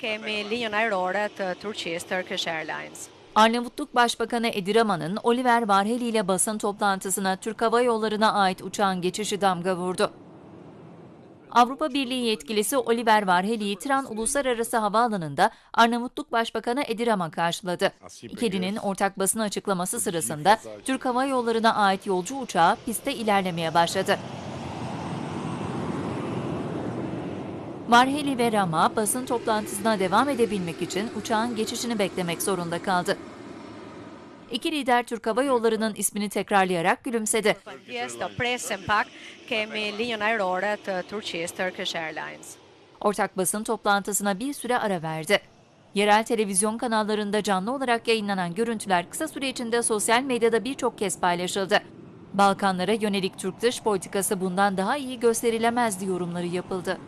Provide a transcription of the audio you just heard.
kemi linjën ajrore të Turqisë, Turkish Airlines. Arnavutluk Başbakanı Edi Rama'nın Oliver Varheli ile basın toplantısına Türk Hava Yolları'na ait uçağın geçişi damga vurdu. Avrupa Birliği yetkilisi Oliver Varheli'yi Tiran Uluslararası Havaalanı'nda Arnavutluk Başbakanı Edi Rama karşıladı. İkilinin ortak basın açıklaması sırasında Türk Hava Yolları'na ait yolcu uçağı pistte ilerlemeye başladı. Varheli ve Rama basın toplantısına devam edebilmek için uçağın geçişini beklemek zorunda kaldı. İki lider Türk Hava Yolları'nın ismini tekrarlayarak gülümsedi. Airlines. Ortak basın toplantısına bir süre ara verdi. Yerel televizyon kanallarında canlı olarak yayınlanan görüntüler kısa süre içinde sosyal medyada birçok kez paylaşıldı. Balkanlara yönelik Türk dış politikası bundan daha iyi gösterilemezdi yorumları yapıldı.